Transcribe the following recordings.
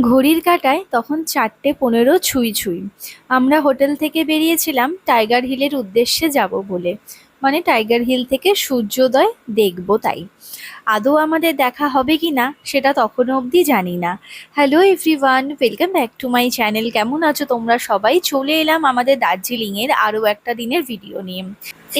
ঘড়ির কাটায় তখন চারটে পনেরো ছুঁই ছুঁই। আমরা হোটেল থেকে বেরিয়েছিলাম টাইগার হিলের উদ্দেশ্যে যাব বলে। মানে টাইগার হিল থেকে সূর্যোদয় দেখব তাই। আদৌ আমাদের দেখা হবে কি না, সেটা তখনও অবধি জানি না। Hello everyone welcome back to my channel কেমন আছো তোমরা সবাই? চলে এলাম আমাদের দার্জিলিংয়ের আরও একটা দিনের ভিডিও নিয়ে।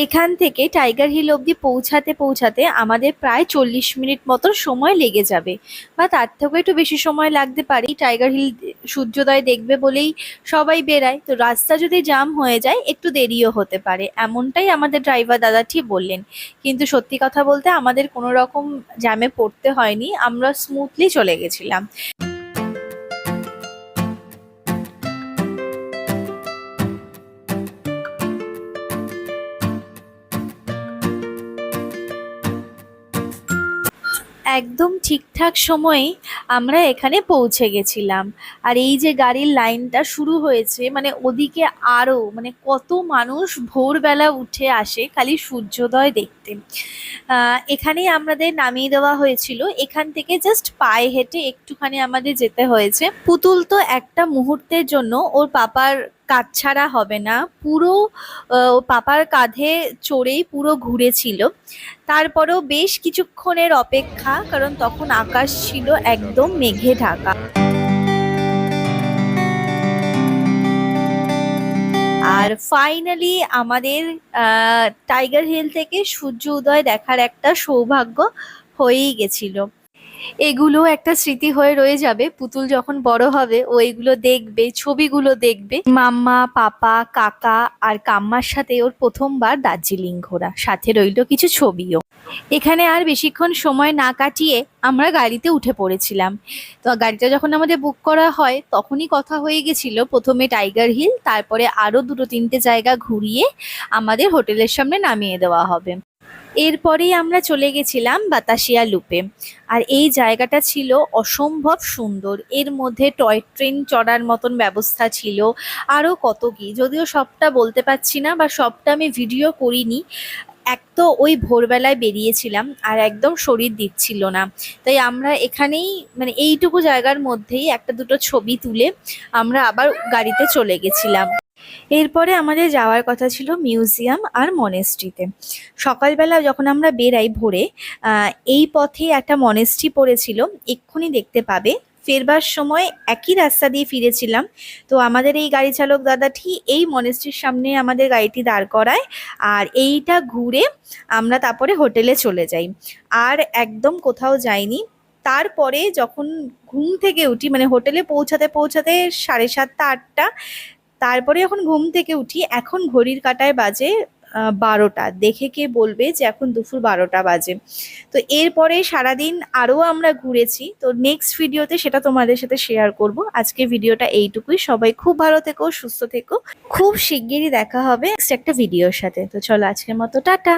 এখান থেকে টাইগার হিল অবধি পৌঁছাতে পৌঁছাতে আমাদের প্রায় চল্লিশ মিনিট মতো সময় লেগে যাবে। বা তার থেকেও একটু বেশি সময় লাগতে পারে। টাইগার হিল সূর্যোদয় দেখবে বলেই সবাই বেরায়। তো রাস্তা যদি জাম হয়ে যায়, একটু দেরিও হতে পারে। এমনটাই আমাদের ড্রাইভার দাদাটি বললেন। কিন্তু সত্যি কথা বলতে আমাদের কোনো রকম জ্যামে পড়তে হয়নি, আমরা স্মুথলি চলে গেছিলাম। একদম ঠিকঠাক সময়ে আমরা এখানে পৌঁছে গেছিলাম। আর এই যে গাড়ির লাইনটা শুরু হয়েছে মানে ওদিকে আরও মানে কত মানুষ ভোরবেলা উঠে আসে খালি সূর্যোদয় দেখতে। এখানেই আমাদের নামিয়ে দেওয়া হয়েছিল। এখান থেকে জাস্ট পায়ে হেঁটে একটুখানি আমাদের যেতে হয়েছে। পুতুল তো একটা মুহূর্তের জন্য ওর পাপার কাজ ছাড়া হবে না। পুরো পাপার কাঁধে চড়েই পুরো ঘুরেছিল। তারপরেও বেশ কিছুক্ষণের অপেক্ষা, কারণ তখন আকাশ ছিল একদম মেঘে ঢাকা। আর ফাইনালি আমাদের টাইগার হিল থেকে সূর্য উদয় দেখার একটা সৌভাগ্য হয়েই গেছিল। এগুলো একটা স্মৃতি হয়ে রয়ে যাবে। পুতুল যখন বড় হবে, ও এগুলো দেখবে, ছবিগুলো দেখবে। মাম্মা, পাপা, কাকা আর কাম্মার সাথে ওর প্রথমবার দার্জিলিং ঘোরা। সাথে রইল কিছু ছবিও। এখানে আর বেশিক্ষণ সময় না কাটিয়ে আমরা গাড়িতে উঠে পড়েছিলাম। তো গাড়িটা যখন আমাদের বুক করা হয়, তখনই কথা হয়ে গেছিল প্রথমে টাইগার হিল তারপরে আরও দুটো তিনটে জায়গা ঘুরিয়ে আমাদের হোটেলের সামনে নামিয়ে দেওয়া হবে। এরপরেই আমরা চলে গেছিলাম বাতাসিয়া লুপে। আর এই জায়গাটা ছিল অসম্ভব সুন্দর। এর মধ্যে টয় ট্রেন চড়ার মতন ব্যবস্থা ছিল। আরও কত কি। যদিও সবটা বলতে পারছি না বা সবটা আমি ভিডিও করিনি। এক তো ওই ভোরবেলায় বেরিয়েছিলাম আর একদম শরীর দিচ্ছিল না। তাই আমরা এখানেই মানে এইটুকু জায়গার মধ্যেই একটা দুটো ছবি তুলে আমরা আবার গাড়িতে চলে গেছিলাম। এরপরে আমাদের যাওয়ার কথা ছিল মিউজিয়াম আর মনেস্ট্রিতে। সকালবেলা যখন আমরা বেরাই ভোরে এই পথে একটা মনেস্ট্রি পড়েছিল, এক্ষুনি দেখতে পাবে। ফেরবার সময় একই রাস্তা দিয়ে ফিরেছিলাম। তো আমাদের এই গাড়ি চালক দাদাটি এই মনেস্ট্রির সামনে আমাদের গাড়িটি দাঁড় করায় আর এইটা ঘুরে আমরা তারপরে হোটেলে চলে যাই। আর একদম কোথাও যাইনি। তারপরে যখন ঘুম থেকে উঠি মানে হোটেলে পৌঁছাতে পৌঁছাতে সাড়ে সাতটা, আটটা তারপরে এখন ঘুম থেকে উঠি, এখন ঘড়ির কাটায় বাজে বারোটা। দেখে কে বলবে যে এখন দুপুর বারোটা বাজে। তো এরপরে সারাদিন আরও আমরা ঘুরেছি। তো নেক্সট ভিডিওতে সেটা তোমাদের সাথে শেয়ার করব। আজকে ভিডিওটা এইটুকুই। সবাই খুব ভালো থেকো, সুস্থ থেকো। খুব শিগগিরই দেখা হবে নেক্সট একটা ভিডিওর সাথে। তো চলো আজকের মতো, টাটা!